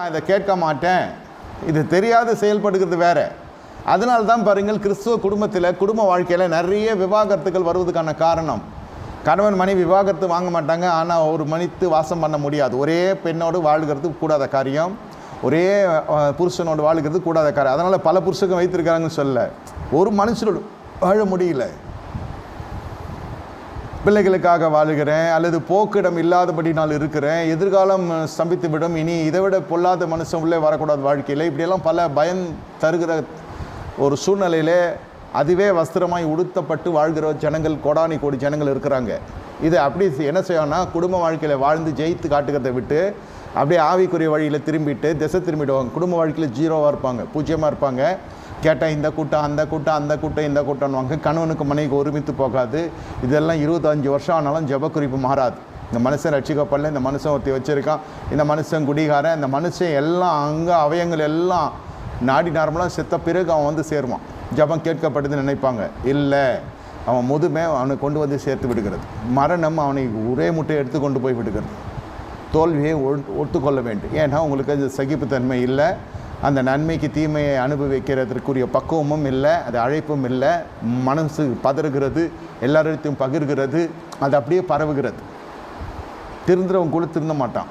நான் இதை கேட்க மாட்டேன். இது தெரியாது செயல்படுகிறது வேற. அதனால தான் பாருங்கள் கிறிஸ்துவ குடும்பத்தில் குடும்ப வாழ்க்கையில் நிறைய விவாகரத்துகள் வருவதற்கான காரணம். கணவன் மனைவி விவாகரத்து வாங்க மாட்டாங்க ஆனால் ஒரு மனித்து வாசம் பண்ண முடியாது. ஒரே பெண்ணோடு வாழ்கிறது கூடாத காரியம். ஒரே புருஷனோடு வாழ்கிறது கூடாத காரியம். அதனால் பல புருஷங்க வைத்திருக்காங்கன்னு சொல்ல ஒரு மனுஷனோடு வாழ முடியல. பிள்ளைகளுக்காக வாழுகிறேன் அல்லது போக்கிடம் இல்லாதபடி நான் இருக்கிறேன் எதிர்காலம் ஸ்தம்பித்துவிடும் இனி இதை விட பொல்லாத மனுஷன் உள்ளே வரக்கூடாது வாழ்க்கையில். இப்படியெல்லாம் பல பயன் தருகிற ஒரு சூழ்நிலையிலே அதுவே வஸ்திரமாய் உடுத்தப்பட்டு வாழ்கிற ஜனங்கள் கோடானி கோடி ஜனங்கள் இருக்கிறாங்க. இது அப்படி என்ன செய்யணும்னா குடும்ப வாழ்க்கையில் வாழ்ந்து ஜெயித்து காட்டுக்கிறத விட்டு அப்படியே ஆவிக்குரிய வழியில் திரும்பிட்டு திசை திரும்பிடுவாங்க. குடும்ப வாழ்க்கையில் ஜீரோவாக இருப்பாங்க பூஜ்ஜியமாக இருப்பாங்க. கேட்டால் இந்த கூட்டம் அந்த கூட்டம் அந்த கூட்டம் இந்த கூட்டம்னுவாங்க கணவனுக்கு மனைவிக்கு ஒருமித்து போகாது. இதெல்லாம் இருபத்தஞ்சு வருஷம் ஆனாலும் ஜெப குறிப்பு மாறாது. இந்த மனுஷன் ரட்சிக்கப்படல இந்த மனுஷன் ஒருத்தி வச்சுருக்கான் இந்த மனுஷன் குடிகாரன் இந்த மனுஷன் எல்லாம் அங்கே அவயங்கள் எல்லாம் நாடி நார்மலாக செத்த பிறகு அவன் வந்து சேருவான். ஜெபம் கேட்கப்படுதுன்னு நினைப்பாங்க. இல்லை அவன் முதுமை அவனை கொண்டு வந்து சேர்த்து விடுகிறது. மரணம் அவனை ஒரே முட்டை எடுத்து கொண்டு போய் விடுகிறது. தோல்வியை ஒ- ஒத்துக்கொள்ள வேண்டும். ஏன்னா உங்களுக்கு அது சகிப்புத்தன்மை இல்லை. அந்த நன்மைக்கு தீமையை அனுபவிக்கிறதற்குரிய பக்குவமும் இல்லை அது அழைப்பும் இல்லை. மனசு பதறுகிறது எல்லாரிடத்தையும் பகிர்கிறது அது அப்படியே பரவுகிறது. திருந்துறவன் கூட திருந்த மாட்டான்.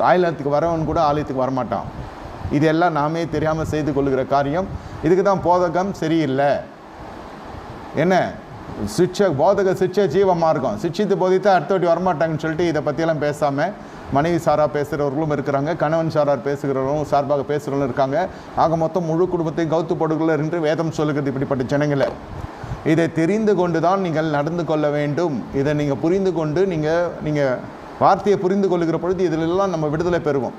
ஆலயத்துக்கு வரவன் கூட ஆலயத்துக்கு வரமாட்டான். இதெல்லாம் நாமே தெரியாமல் செய்து கொள்கிற காரியம். இதுக்கு தான் போதகம் சரியில்லை. என்ன? சிக்ஷ போதக சிக்ஷ ஜீவ மார்க்கம். சிக்ஷித்து போதித்தா அடுத்தவாட்டி வரமாட்டாங்கன்னு சொல்லிட்டு இதை பற்றியெல்லாம் பேசாமல் மனைவி சாராக பேசுகிறவர்களும் இருக்கிறாங்க கணவன் சாரார் பேசுகிறவர்களும் சார்பாக பேசுகிறவங்களும் இருக்காங்க. ஆக மொத்தம் முழு குடும்பத்தையும் கவுத்து போடுகிறார் என்று வேதம் சொல்லுகிறது இப்படிப்பட்ட ஜனங்களை. இதை தெரிந்து கொண்டு தான் நீங்கள் நடந்து கொள்ள வேண்டும். இதை நீங்கள் புரிந்து கொண்டு நீங்கள் நீங்கள் வார்த்தையை புரிந்து கொள்ளுகிற பொழுது இதிலெல்லாம் நம்ம விடுதலை பெறுவோம்.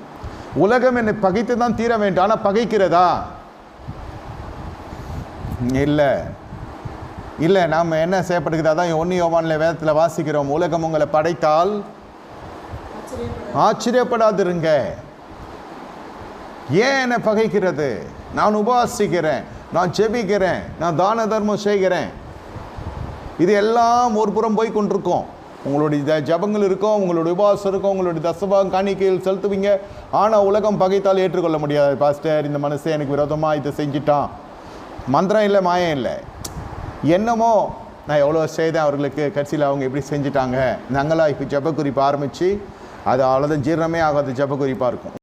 உலகம் என்னை பகைத்து தான் தீர வேண்டும். ஆனால் பகைக்கிறதா? இல்லை. இல்லை நாம் என்ன செய்யப்படுகிறது? அதான் ஒன்று யோவானில் வேதத்தில் வாசிக்கிறோம். உலகம் உங்களை படைத்தால் ஆச்சரியப்படாதிருங்க. ஏன் என்னை பகைக்கிறது? நான் உபவாசிக்கிறேன் நான் ஜெபிக்கிறேன். நான் தான தர்மம் செய்கிறேன். இது எல்லாம் ஒரு புறம் போய் கொண்டிருக்கோம். உங்களுடைய ஜபங்கள் ஜெபங்கள் இருக்கும் உங்களுடைய உபவாசம் இருக்கும் உங்களுடைய தசபாகம் காணிக்கையில் செலுத்துவீங்க. ஆனால் உலகம் பகைத்தால் ஏற்றுக்கொள்ள முடியாது. பாஸ்டர் இந்த மனசே எனக்கு விரோதமாக இதை செஞ்சிட்டான். மந்திரம் இல்லை மாயம் இல்லை. என்னமோ? நான் எவ்வளோ செய்தேன்? அவர்களுக்கு கட்சியில் அவங்க எப்படி செஞ்சிட்டாங்க? நாங்களாம் இப்போ ஜபக்குறிப்பு ஆரம்பித்து அது அவ்வளோதான் ஜீரணமே ஆகாத ஜபக்குறிப்பாக இருக்கும்.